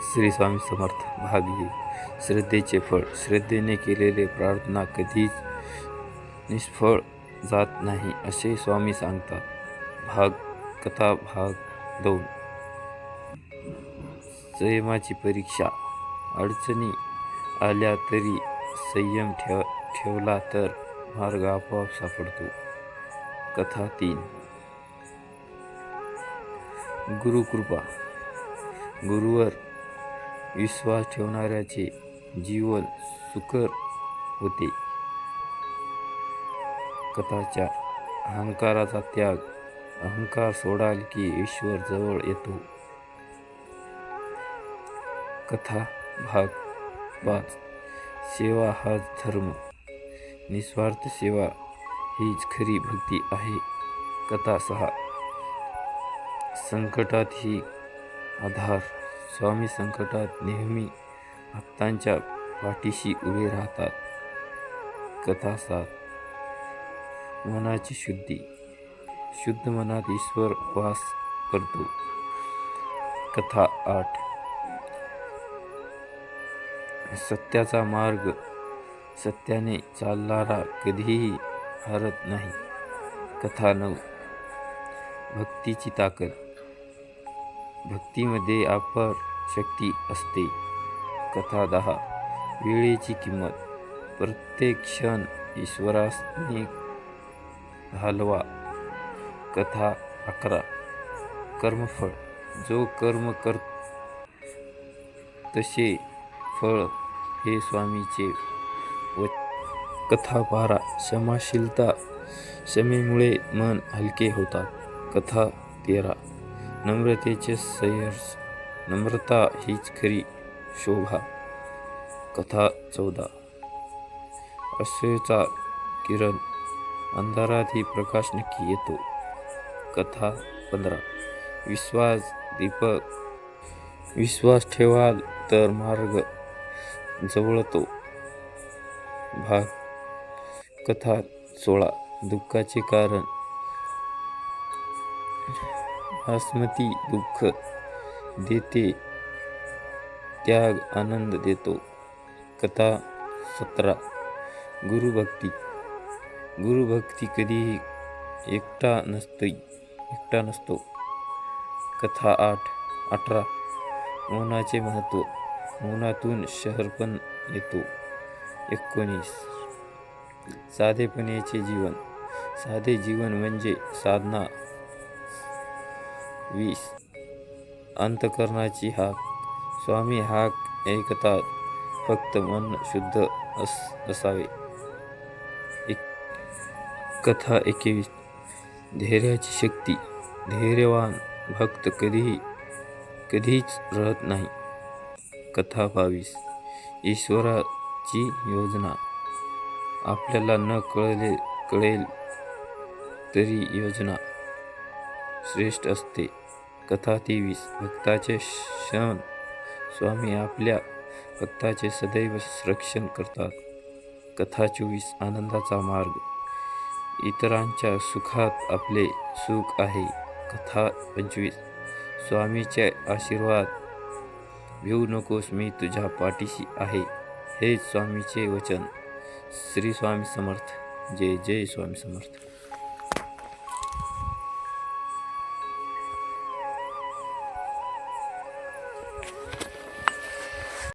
श्री स्वामी समर्थ भाग श्रद्धेचे फळ श्रद्धेने केलेले प्रार्थना कधीच निष्फळ जात नाही असे स्वामी सांगतात. भाग कथा भाग दोन. संयमाची परीक्षा. अडचणी आल्या तरी संयम ठेव ठेवला तर मार्ग आपोआप सापडतो. कथा तीन. गुरुकृपा. गुरुवर विश्वास ठेवणाऱ्याचे जीवन सुकर होते. कथाच्या अहंकाराचा त्याग अहंकार सोडाल की ईश्वर जवळ येतो. कथा भाग पाच सेवा हाच धर्म. निस्वार्थ सेवा हीच खरी भक्ती आहे. कथा सहा संकटात ही आधार. स्वामी संकटात नेहमी भक्तांच्या पाठीशी उभे राहतात. कथासात मनाची शुद्धी. शुद्ध मनात ईश्वर वास करतो. कथा आठ. सत्याचा मार्ग सत्याने चालणारा कधीही हरत नाही. कथा नऊ. भक्तीची ताकद. भक्तीमध्ये अपार शक्ती असते. कथा दहा वेळेची किंमत. प्रत्येक क्षण ईश्वराने घालवा कथा अकरा. कर्मफळ. जो कर्म कर तसे फळ हे स्वामीचे व कथा बारा क्षमाशीलता क्षमेमुळे मन हलके होतात. कथा तेरा. नम्रतेचे सयर्स नम्रता हीच खरी शोभा. कथा चौदा. अश्रूचा किरण अंधारातही प्रकाश नक्की येतो. कथा पंधरा. विश्वास दीपक. विश्वास ठेवाल तर मार्ग जवळतो. भाग. कथा सोळा. दुःखाचे कारण. अस्मती दुःख देते त्याग आनंद देतो. कथा सतरा. गुरुभक्ती. गुरुभक्ती कधीही एकटा नसतो एकटा नसतो. कथा आठ अठरा. मौनाचे महत्त्व मौनातून शहरपण येतो. एकोणीस. साधेपणेचे जीवन. साधे जीवन म्हणजे साधना. वीस. अंतकरणाची हाक. स्वामी हाक ऐकतात. फक्त मन शुद्ध अस असावे. एक कथा एकवीस. धैर्याची शक्ती. धैर्यवान भक्त कधीही कधीच रडत नाही. कथा बावीस. ईश्वराची योजना. आपल्याला न कळले कळेल तरी योजना. श्रेष्ठ असते. कथा तेवीस. भक्ताचे क्षण स्वामी आपल्या भक्ताचे सदैव रक्षण करतात. कथा चोवीस. आनंदाचा मार्ग. इतरांच्या सुखात आपले सुख आहे. कथा पंचवीस. स्वामीचे आशीर्वाद घेऊ नकोस मी तुझ्या पाठीशी आहे. हे स्वामीचे वचन. श्री स्वामी समर्थ. जय जय स्वामी समर्थ.